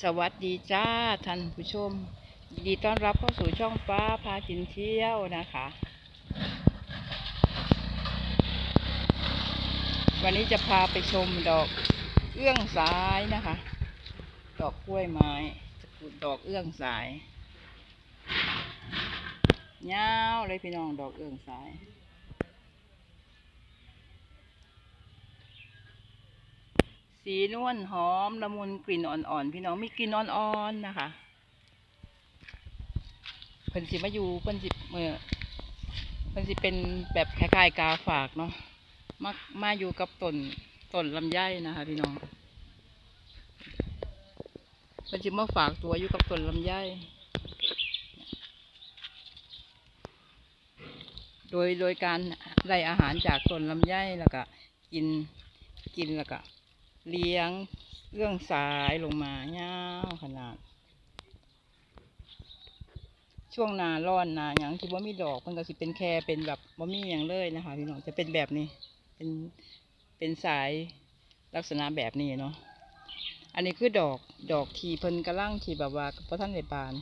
สวัสดีจ้าท่านผู้ชมยินดีต้อนรับเข้าสู่ช่องฟ้าพากินเที่ยวนะคะ วันนี้จะพาไปชมดอกเอื้องสายนะคะ ดอกกล้วยไม้ตะกูลดอกเอื้องสายยาวเลยพี่น้องดอกเอื้องสาย สีนวลหอมละมุนกลิ่นอ่อนๆพี่น้องมีกลิ่นอ่อนๆนะคะเพิ่นสิมาอยู่เพิ่นสิเมื่อเพิ่นสิเป็นแบบคล้ายๆกาฝากเนาะมามาอยู่กับต้นต้นลำไยนะคะ พี่น้องเพิ่นสิมาฝากตัวอยู่กับต้นลำไยโดยโดยการได้อาหารจากต้นลำไยแล้วก็กินกินแล้วก็ เลี้ยงเรื่องสายลงมาเงาขนาด ช่วงนาร้อนนาอย่างที่ว่ามีดอกมันก็สิเป็นแค่เป็นแบบบ่มีอย่างเลยนะคะพี่น้องจะเป็นแบบนี้ เป็นเป็นสายลักษณะแบบนี้เนาะอันนี้คือดอกดอกทีเพิ่นกระลังที่แบบว่าพระท่านในบาน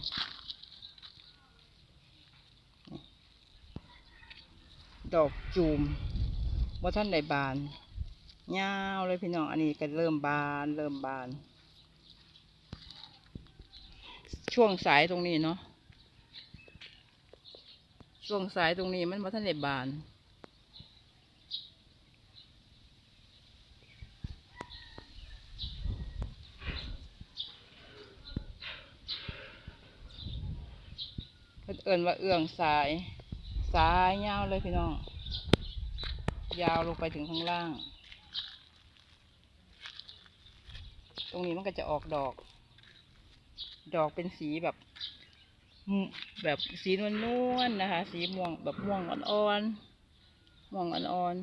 ดอกจูมว่าท่านในบาน ยาวเลยพี่น้องอันนี้ก็เริ่มบานเริ่มบาน ช่วงสายตรงนี้เนาะช่วงสายตรงนี้มันมาท่านได้บานเพิ่นเอินว่าเอื้องสาย สายยาวเลยพี่น้อง ยาวลงไปถึงข้างล่าง ต รงนี้มันก็จะออกดอก ดอกเป็นสีแบบ แบบสีนวลนวลนะคะ สีม่วงแบบม่วงอ่อนๆม่วงอ่อน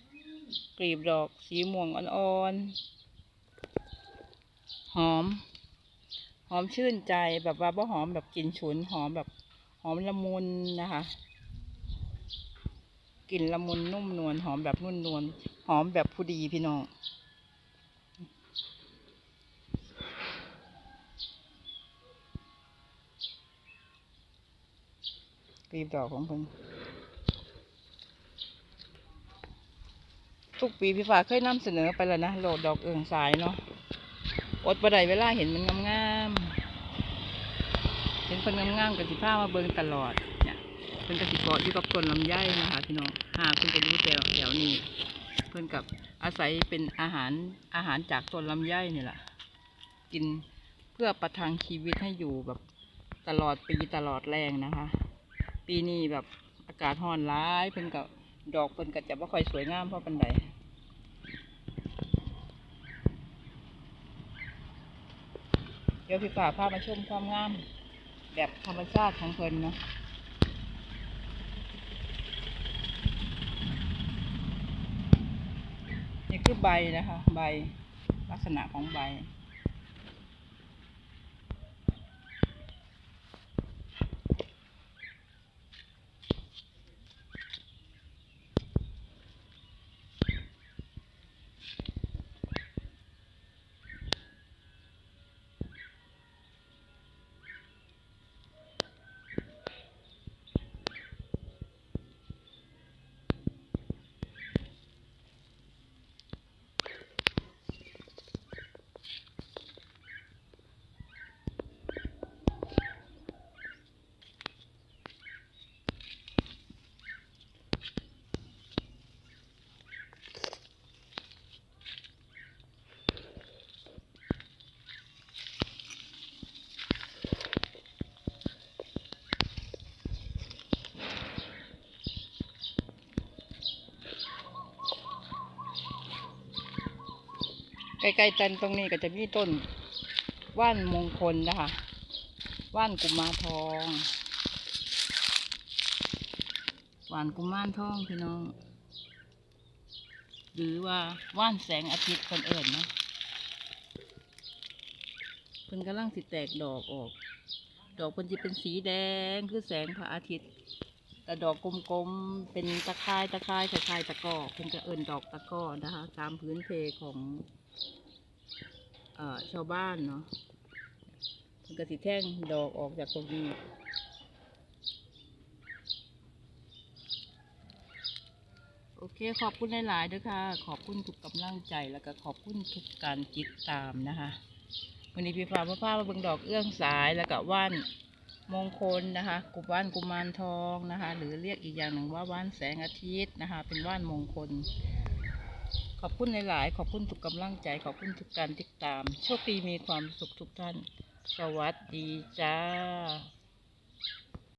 ๆกลีบดอกสีม่วงอ่อนๆหอม หอมชื่นใจแบบว่าบ่หอมแบบกลิ่นฉุนหอมแบบหอมละมุนนะคะกลิ่นละมุนนุ่มนวลหอมแบบนุ่นนวลหอมแบบผู้ดีพี่น้อง กลีบดอกของเพิ่นทุกปีพี่ฟ้าเคยนำเสนอไปแล้วนะโหลดดอกเอืองสายเนาะอดบ่ได้เวลาเห็นมันงามๆเห็นเพิ่นงามๆกับสิผ้ามาเบิ่งตลอดเนี่ยเพิ่นก็สิเกาะอยู่กับต้นลำไยนะคะพี่น้องหาเพิ่นก็อยู่แถวแถวนี้เพิ่นกับอาศัยเป็นอาหารอาหารจากต้นลำไยนี่แหละกินเพื่อประทังชีวิตให้อยู่แบบตลอดปีตลอดแรงนะคะ ปีนี้แบบอากาศร้อนร้ายเพิ่นกับดอกเพิ่นก็จะไม่ค่อยสวยงามเพราะปันใดเดี๋ยวพี่ฝ่าพามาชมความงาม แบบธรรมชาติของเพิ่นเนาะนี่คือใบนะคะ ใบลักษณะของใบ ใกล้ๆตันตรงนี้ก็จะมีต้นว่านมงคลนะคะ ว่านกุมารทองว่านกุมารทองพี่น้อง หรือว่าว่านแสงอาทิตย์คนเอิ่นเนาะเพิ่นกำลังสิแตกดอกออก ดอกเพิ่นจะเป็นสีแดงคือแสงพระอาทิตย์ แต่ดอกกลมๆ เป็นตะไคร้ตะไคร้คล้ายๆตะกร้อเพิ่นจะเอิ่นดอกตะก้อนะคะ ตามพื้นเพของ ชาวบ้านเนาะเพิ่นก็สิแท่งดอกออกจากตรงนี้โอเค ขอบคุณหลายๆด้วยค่ะ ขอบคุณทุกกำลังใจแล้วก็ขอบคุณทุกการติดตามนะคะวันนี้พี่ฟ้าพ่อพามาเบิ่งดอกเอื้องสายแล้วก็ว่านมงคลนะคะกุว่านกุมารทองนะคะ หรือเรียกอีกอย่างหนึ่งว่าว่านแสงอาทิตย์นะคะ เป็นว่านมงคล อบคุณหลาย ๆ ขอบคุณทุกกำลังใจ ขอบคุณทุกการติดตาม โชคดีมีความสุขทุกท่าน สวัสดีจ้า